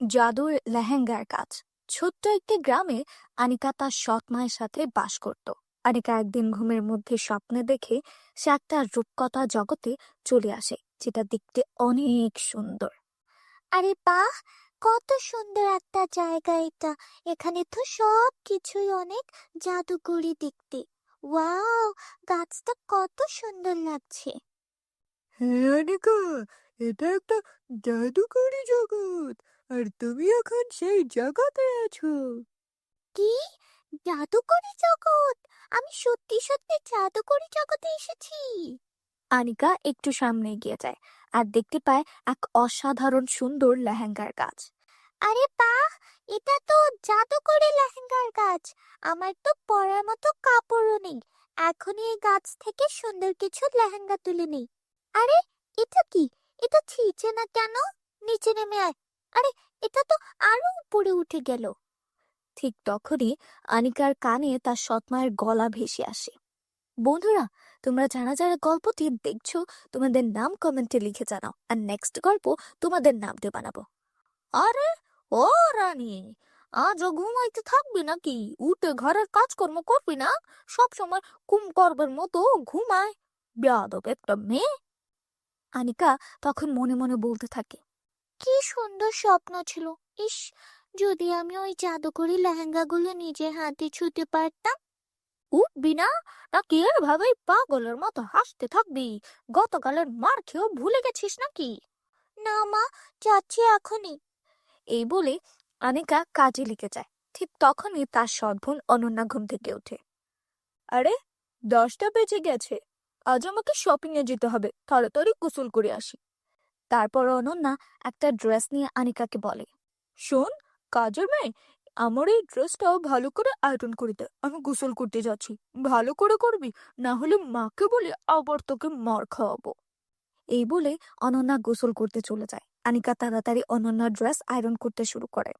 জাদুর লেহেঙ্গার কাজ। ছোট্ট একটি গ্রামে আনিকা তার সৎ মায়ের সাথে বাস করত। আনিকা একদিন ঘুমের মধ্যে স্বপ্নে দেখে সে একটা রূপকথা জগতে চলে আসে, যেটা দেখতে অনেক সুন্দর। আরে বাহ! কত সুন্দর একটা জায়গা এটা। এখানে তো সব কিছুই অনেক জাদুকরি দেখতে। ওয়াও! গাছটা কত সুন্দর লাগছে। হ্যাঁ অনিকা এটা একটা জাদুকরি জগৎ। আর তুমি এখন সেই জগতে আছো। কি? জাদুকরি জগৎ? আমি সত্যি সত্যি জাদুকরি জগতে এসেছি। আনিকা একটু সামনে এগিয়ে যায় আর দেখতে পায় এক অসাধারণ সুন্দর লেহেঙ্গার গাছ। আরে বাহ! এটা তো জাদুকরি লেহেঙ্গার গাছ। আমার তো পরার মতো কাপড়ও নেই। এখনই এই গাছ থেকে সুন্দর কিছু লেহেঙ্গা তুলে নেই। আরে এটা কি? এটা ছিঁচে না কেন? নিচে নেমে আয়। উপরে উঠে গেল। ঠিক তখনই আনিকার কানে তার সৎমায়ের গলা ভেসে আসে। বন্ধুরা, তোমরা যারা যারা গল্পটি দেখছ, তোমাদের নাম কমেন্টে লিখে জানাও। আর নেক্সট গল্প তোমাদের নাম দিয়ে বানাবো। আরে, ও রানী, আজও ঘুমাইতে থাকবি নাকি? উঠে ঘরের কাজকর্ম করবি না? সব সময় কুম করবার মতো ঘুমায়। বেয়াদব একটা মেয়ে। আনিকা তখন মনে মনে বলতে থাকে, কি সুন্দর স্বপ্ন ছিল। ইস যদি আমি ওই জাদুকরি লেহেঙ্গাগুলো নিজের হাতে ছুঁতে পারতাম? উঠবি না? নাকি এভাবেই পাগলের মতো হাসতে থাকবি? গতকালের মার খেয়েও ভুলে গেছিস নাকি? না মা, যাচ্ছি এখনই। এই বলে আনিকা কাজে লিখে যায়। ঠিক তখনই তার সদ্গুণ অনন্যা ঘুম থেকে ওঠে। আরে, দশটা বেজে গেছে। আজ আমাকে শপিং এ যেতে হবে। তাড়াতাড়ি গোসল করে আসি। তারপর অনন্যা একটা ড্রেস নিয়ে আনিকাকে বলে, শোন কাজের মেয়ে? আমার এই ড্রেসটা ভালো করে আয়রন করে দে আমি গোসল করতে যাচ্ছি। ভালো করে করবি? না হলে মাকে বলে আবার তোকে মার খাওয়াবো। এই বলে অনন্যা গোসল করতে চলে যায়। আনিকা তাড়াতাড়ি অনন্যার ড্রেস আয়রন করতে শুরু করে।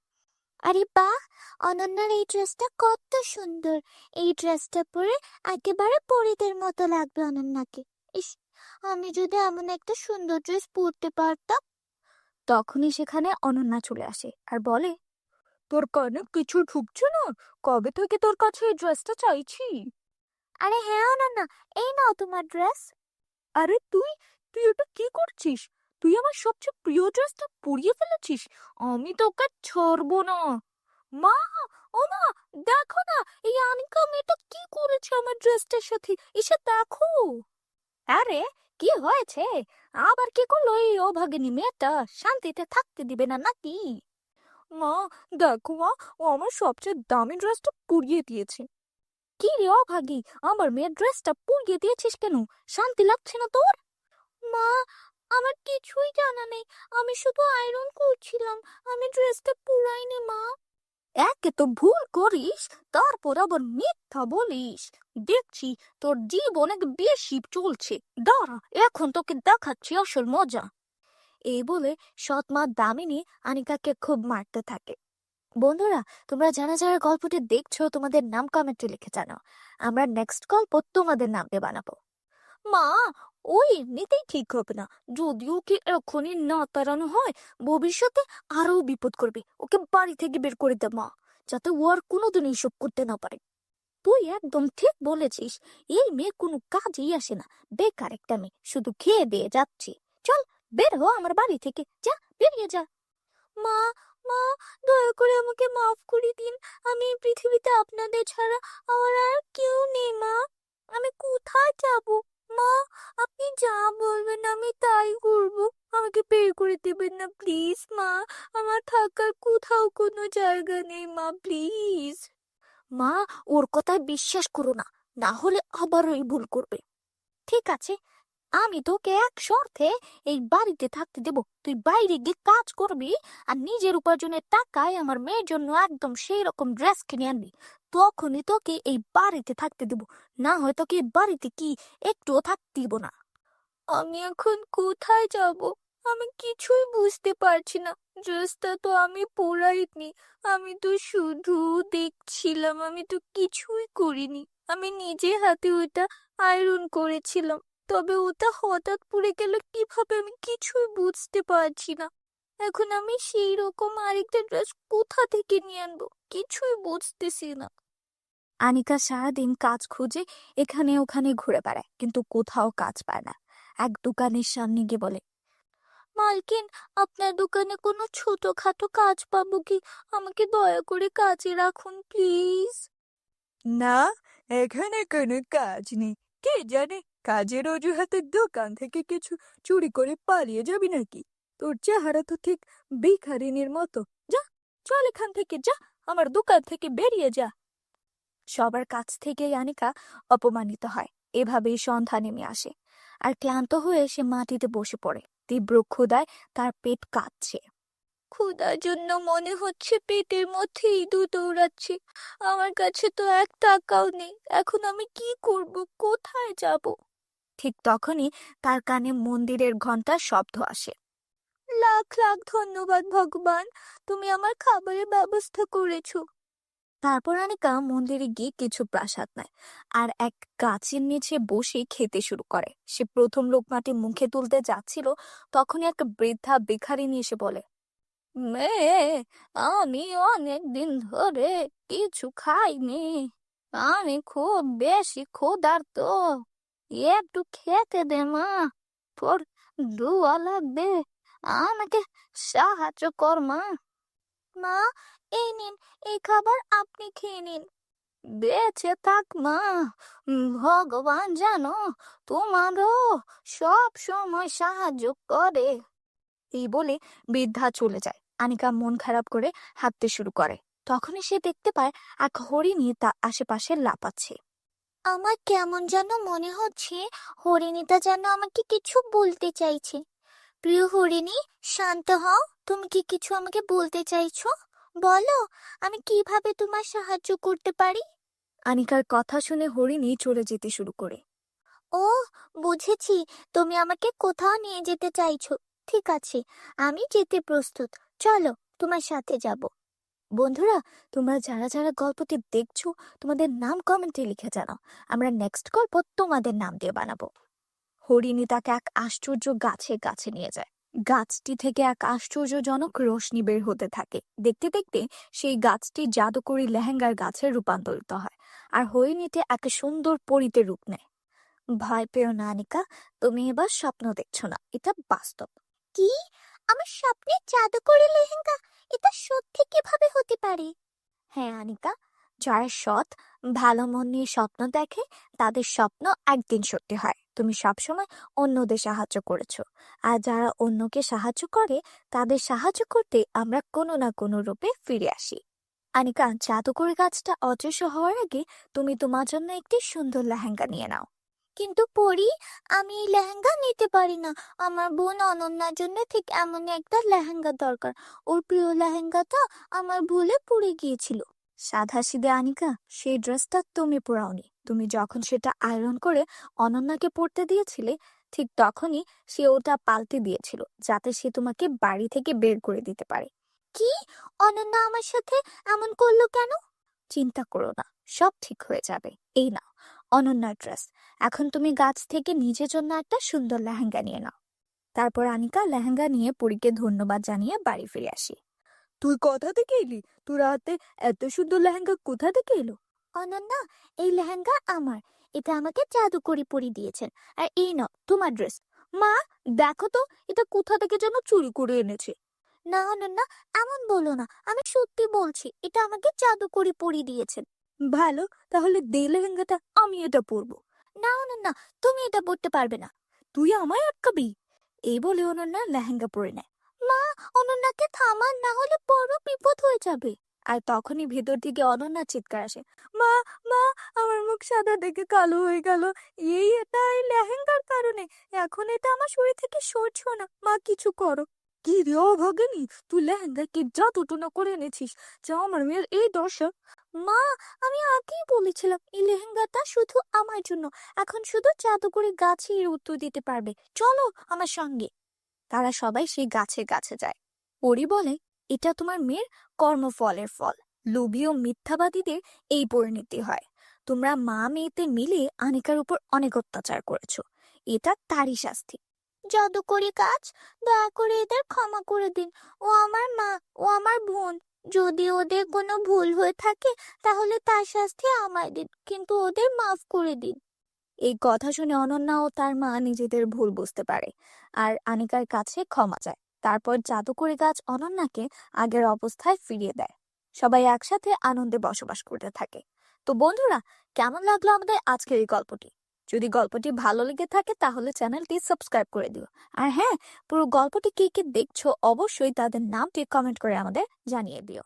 আরে বাহ অনন্যার এই ড্রেসটা কত সুন্দর! এই ড্রেসটা পরে একেবারে পরীদের মতো লাগবে অনন্যাকে। ইস আমি যদি এমন একটা সুন্দর ড্রেস পরতে পারতাম? তখনই সেখানে অনন্যা চলে আসে আর বলে তোর কানে কিছু ঢুকছে না? কবে থেকে তোর কাছে এই ড্রেসটা চাইছি? আরে হ্যাঁ অনন্যা এই নাও তোমার ড্রেস আরে তুই তুই ওটা কি করছিস? তুই আমার সবচেয়ে প্রিয় ড্রেসটা পরিয়ে ফেলেছিস? আমি তোকে ছাড়বো না। মা ও মা দেখো না এই আনিকা মেয়েটা কি করেছে আমার ড্রেসটার সাথে? এসে দেখো। আরে কি হয়েছে? আবার কি করল এই অভাগিনী মেয়েটা? শান্তিতে থাকতে দিবে না নাকি? মা, দেখো মা, ও আমার সবচেয়ে দামি ড্রেসটা পুড়িয়ে দিয়েছে। কি রে অভাগী, আমার মেয়ের ড্রেসটা পুড়িয়ে দিয়েছিস কেন? শান্তি লাগছে না তোর? মা, আমার কিছুই জানা নেই, আমি শুধু আয়রন করছিলাম আমি ড্রেসটা পুরাইনি মা। একে তো ভুল করিস, তারপর আবার মিথ্যা বলিস। দেখছি তোর জীব অনেক বেশি চলছে। দাঁড়া, এখন তোকে দেখাচ্ছি আসল মজা। এই বলে সৎমা দামিনী আনিকাকে খুব মারতে থাকে। বন্ধুরা, তোমরা যারা যারা গল্পটি দেখছ, তোমাদের নাম কমেন্টে লিখে জানাও। আমরা নেক্সট গল্প তোমাদের নাম দিয়ে বানাবো। মা, ওই এমনিতেই ঠিক হবে না। যদি ওকে এখনই না তাড়ানো হয়, ভবিষ্যতে আরও বিপদ করবে। ওকে বাড়ি থেকে বের করে দে মা, যাতে ও আর কোনোদিন এইসব করতে না পারে। তুই একদম ঠিক বলেছিস, এই মেয়ে কোনো কাজেই আসে না। বেকার একটা মেয়ে, শুধু খেয়ে দিয়ে যাচ্ছে। চল বের হ আমার বাড়ি থেকে। যা, বেরিয়ে যা। মা মা, দয়া করে আমাকে মাফ করে দিন। আমি এই পৃথিবীতে আপনাদের ছাড়া আমার আর কেউ নেই, মা। আমি কোথায় যাব? মা, আপনি যা বলবেন আমি তাই করব। আমাকে বের করে দেবেন না, প্লিজ, মা। আমার থাকার কোথাও কোনো জায়গা নেই, মা, প্লিজ। মা, ওর কথায় বিশ্বাস করো না। না হলে আবার ওই ভুল করবে। ঠিক আছে আমি তোকে এক শর্তে এই বাড়িতে থাকতে দেব। তুই বাইরে গিয়ে কাজ করবি আর নিজের উপার্জনের টাকায় আমার মেয়ের জন্য একদম সেই রকম ড্রেস কিনে আনবি। তখনই তোকে এই বাড়িতে থাকতে দেব। না হয় তোকে বাড়িতে কি একটুও থাকতে দিব না। আমি এখন কোথায় যাব? আমি কিছুই বুঝতে পারছি না। ড্রেসটা তো আমি পরাইনি। আমি তো শুধু দেখছিলাম। আমি তো কিছুই করিনি। আমি নিজে হাতে ওইটা আয়রন করেছিলাম। তবে ওটা হঠাৎ পুড়ে গেল কীভাবে আমি কিছুই বুঝতে পারছি না। এখন আমি সেই রকম আরেকটা ড্রেস কোথা থেকে নিয়ে আনব? কিছুই বুঝতেছি না। আনিকা সারাদিন কাজ খুঁজে এখানে ওখানে ঘুরে বেড়ায়, কিন্তু কোথাও কাজ পায় না। এক দোকানের সামনে গিয়ে বলে, মালকিন, আপনার দোকানে কোনো ছোটখাটো কাজ পাবো কি? আমাকে দয়া করে কাজে রাখুন, প্লিজ। না, এখানে কোনো কাজ নেই। কে জানে কাজের অজুহাতে দোকান থেকে কিছু চুরি করে পালিয়ে যাবি নাকি? তোর চেহারা তো ঠিক ভিখারিনীর মতো। যা, চল এখান থেকে, যা, আমার দোকান থেকে বেরিয়ে যা। সবার কাছ থেকে আনিকা অপমানিত হয়। এভাবেই সন্ধ্যা নেমে আসে। আর ক্লান্ত হয়ে সে মাটিতে বসে পড়ে। তীব্র ক্ষুধায় তার পেট কাঁদছে ক্ষুধার জন্য মনে হচ্ছে পেটের মধ্যে ইঁদুর দৌড়াচ্ছে। আমার কাছে তো এক টাকাও নেই। এখন আমি কি করব? কোথায় যাব? ঠিক তখনই তার কানে মন্দিরের ঘণ্টার শব্দ আসে। লাখ লাখ ধন্যবাদ ভগবান, তুমি আমার খাবারের ব্যবস্থা করেছ। তারপর আনিকা মন্দিরে গিয়ে কিছু প্রাসাদ নেয় আর এক গাছের নিচে বসে খেতে শুরু করে। সে প্রথম লোকমাটি মুখে তুলতে যাচ্ছিল, তখনই এক বৃদ্ধা ভিখারিনী এসে বলে মেয়ে আমি অনেক দিন ধরে কিছু খাইনি। আমি খুব বেশি ক্ষুধার্ত। একটু খেতে দে, মা। তোর দুয়া লাগবে। আমাকে সাহায্য কর, মা। মা, এই নিন, এই খাবার আপনি খেয়ে নিন। বেঁচে থাক, মা। ভগবান জানো, তোমারও সব সময় সাহায্য করে। এই বলে বৃদ্ধা চলে যায়। আনিকা মন খারাপ করে হাঁটতে শুরু করে। তখনই সে দেখতে পায় এক হরিণী তার আশেপাশে লাপাচ্ছে আমার কেমন যেন মনে হচ্ছে হরিণীটা যেন আমাকে কিছু বলতে চাইছে। প্রিয় হরিণী শান্ত হও। তুমি কি কিছু আমাকে বলতে চাইছো? বলো আমি কীভাবে তোমার সাহায্য করতে পারি? আনিকার কথা শুনে হরিণী চলে যেতে শুরু করে। ও বুঝেছি। তুমি আমাকে কোথাও নিয়ে যেতে চাইছো। ঠিক আছে আমি যেতে প্রস্তুত। চলো তোমার সাথে যাব। বন্ধুরা, তোমরা যারা যারা গল্পটি দেখছ, তোমাদের নাম কমেন্টে লিখে জানাও। আমরা নেক্সট গল্প তোমাদের নাম দিয়ে বানাবো। হরিণী তাকে এক আশ্চর্য গাছে গাছে নিয়ে যায়। গাছটি থেকে এক আশ্চর্যজনক রোশনি বের হতে থাকে। দেখতে দেখতে সেই গাছটি জাদুকরি লেহেঙ্গার গাছে রূপান্তরিত হয় আর হরিণীতে এক সুন্দর পরিতে রূপ নেয়। ভয় পেও না, আনিকা। তুমি এবার স্বপ্ন দেখছ না। এটা বাস্তব। কি? আমার স্বপ্নে জাদুকরি লেহেঙ্গা, এটা সত্যি কীভাবে হতে পারে? হ্যাঁ আনিকা, যারা সৎ, ভালো মন নিয়ে স্বপ্ন দেখে, তাদের স্বপ্ন একদিন সত্যি হয়। তুমি সবসময় অন্যদের সাহায্য করেছ। আর যারা অন্যকে সাহায্য করে, তাদের সাহায্য করতে আমরা কোনো না কোনো রূপে ফিরে আসি। আনিকা, জাদুকরি গাছটা অদৃশ্য হওয়ার আগে তুমি তোমার জন্য একটি সুন্দর লেহেঙ্গা নিয়ে নাও। কিন্তু পরি, আমি এই লেহেঙ্গা নিতে পারি না। আমার বোন অনন্যার জন্য ঠিক এমন একটা লেহেঙ্গা দরকার। ওর প্রিয় লেহেঙ্গাটা আমার ভুলে পড়ে গিয়েছিল। সাদা সিধে আনিকা, সেই ড্রেসটা তুমি পরাওনি। তুমি যখন সেটা আয়রন করে অনন্যাকে পরতে দিয়েছিলে, ঠিক তখনই সে ওটা পাল্টে দিয়েছিল, যাতে সে তোমাকে বাড়ি থেকে বের করে দিতে পারে। কি? অনন্যা আমার সাথে এমন করল কেন? চিন্তা করো না, সব ঠিক হয়ে যাবে। এই নাও। অনন্যার ড্রেস। এখন তুমি গাছ থেকে নিজের জন্য একটা সুন্দর লেহেঙ্গা নিয়ে নাও। তারপর আনিকা লেহেঙ্গা নিয়ে পরীকে ধন্যবাদ জানিয়ে বাড়ি ফিরে আসি। তুই কোথা থেকে এলি? তোর হাতে এত সুন্দর লেহেঙ্গা কোথা থেকে এলো? অনন্যা এই লেহেঙ্গা আমার। এটা আমাকে জাদু জাদুকরি পরি দিয়েছেন। আর এই নাও তোমার ড্রেস। মা দেখো তো এটা কোথা থেকে যেন চুরি করে এনেছে। না অনন্যা এমন বলো না। আমি সত্যি বলছি এটা আমাকে জাদুকরি পরি দিয়েছেন। ভালো, তাহলে দে লেহেঙ্গাটা আমি এটা পরবো। না অনন্যা তুমি এটা পরতে পারবে না। তুই আমায় আটকাবি। এই বলে অনন্যা লেহেঙ্গা পরে নেয়। মা অনন্যাকে থামান, না হলে বড় বিপদ হয়ে যাবে। আর তখনই ভেতর থেকে অনন্যা চিৎকার আসে। মা মা, আমার মুখ সাদা দেখে কালো হয়ে গেল। এই এটা এই লেহেঙ্গার কারণে। এখন এটা আমার শরীর থেকে সরছ না। মা, কিছু করো। কি রে, অভাগিনী? তুই লেহেঙ্গা কি করে এনেছিস? যা আমার মেয়ের এই দশা। মা, আমি আগেই বলেছিলাম, এই লেহেঙ্গাটা শুধু আমার জন্য। এখন শুধু জাদুকরি গাছে এর উত্তর দিতে পারবে। চলো আমার সঙ্গে। তারা সবাই সেই গাছে গাছে যায়। পরি বলে, এটা তোমার মেয়ের কর্মফলের ফল। লোভী ও মিথ্যাবাদীদের এই পরিণতি হয়। তোমরা মা মেয়েতে মিলে আনিকার উপর অনেক অত্যাচার করেছ। এটা তারই শাস্তি। জাদুকরি গাছ, দয়া করে এদের ক্ষমা করে দিন। ও আমার মা, ও আমার বোন। যদি ওদের কোনো ভুল হয়ে থাকে, তাহলে তার শাস্তি আমায় দিন, কিন্তু ওদের মাফ করে দিন। এই কথা শুনে অনন্যা ও তার মা নিজেদের ভুল বুঝতে পারে। আর আনিকার কাছে ক্ষমা চায়। তারপর জাদুকরি গাছ অনন্যাকে আগের অবস্থায় ফিরিয়ে দেয়। সবাই একসাথে আনন্দে বসবাস করতে থাকে। তো বন্ধুরা, কেমন লাগল আমাদের আজকের এই গল্পটি? যদি গল্পটি ভালো লেগে থাকে তাহলে চ্যানেলটি সাবস্ক্রাইব করে দিও। আর হ্যাঁ পুরো গল্পটি কি কি দেখছ অবশ্যই তাদের নামটি কমেন্ট করে আমাদের জানিয়ে দিও।